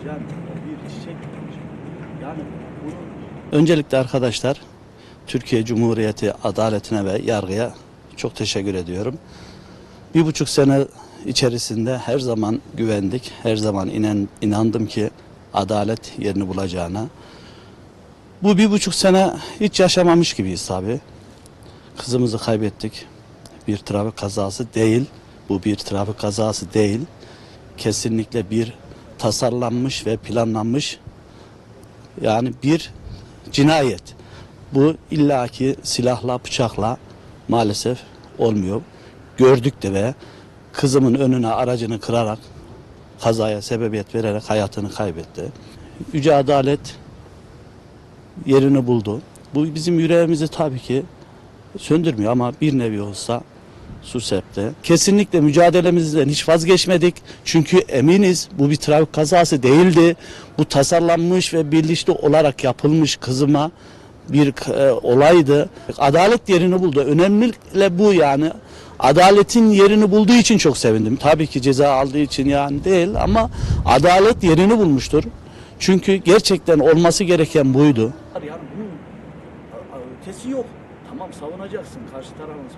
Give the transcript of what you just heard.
o bir çiçek. Yani bunu Öncelikle arkadaşlar Türkiye Cumhuriyeti adaletine ve yargıya çok teşekkür ediyorum. Bir buçuk sene içerisinde her zaman güvendik, her zaman inan, inandım ki adalet yerini bulacağına. Bu bir buçuk sene hiç yaşamamış gibiyiz tabi. Kızımızı kaybettik. Bir trafik kazası değil, bu bir trafik kazası değil. Kesinlikle bir tasarlanmış ve planlanmış yani bir cinayet. Bu illaki silahla, bıçakla maalesef olmuyor. Gördük de ve kızımın önüne aracını kırarak kazaya sebebiyet vererek hayatını kaybetti. Yüce Adalet yerini buldu. Bu bizim yüreğimizi tabii ki söndürmüyor ama bir nevi olsa su septi. Kesinlikle mücadelemizden hiç vazgeçmedik. Çünkü eminiz bu bir trafik kazası değildi. Bu tasarlanmış ve bilinçli olarak yapılmış kızıma bir e, olaydı. Adalet yerini buldu. Önemli de bu yani. Adaletin yerini bulduğu için çok sevindim. Tabii ki ceza aldığı için yani değil ama adalet yerini bulmuştur. Çünkü gerçekten olması gereken buydu. yani bunun ötesi yok. Tamam savunacaksın karşı tarafın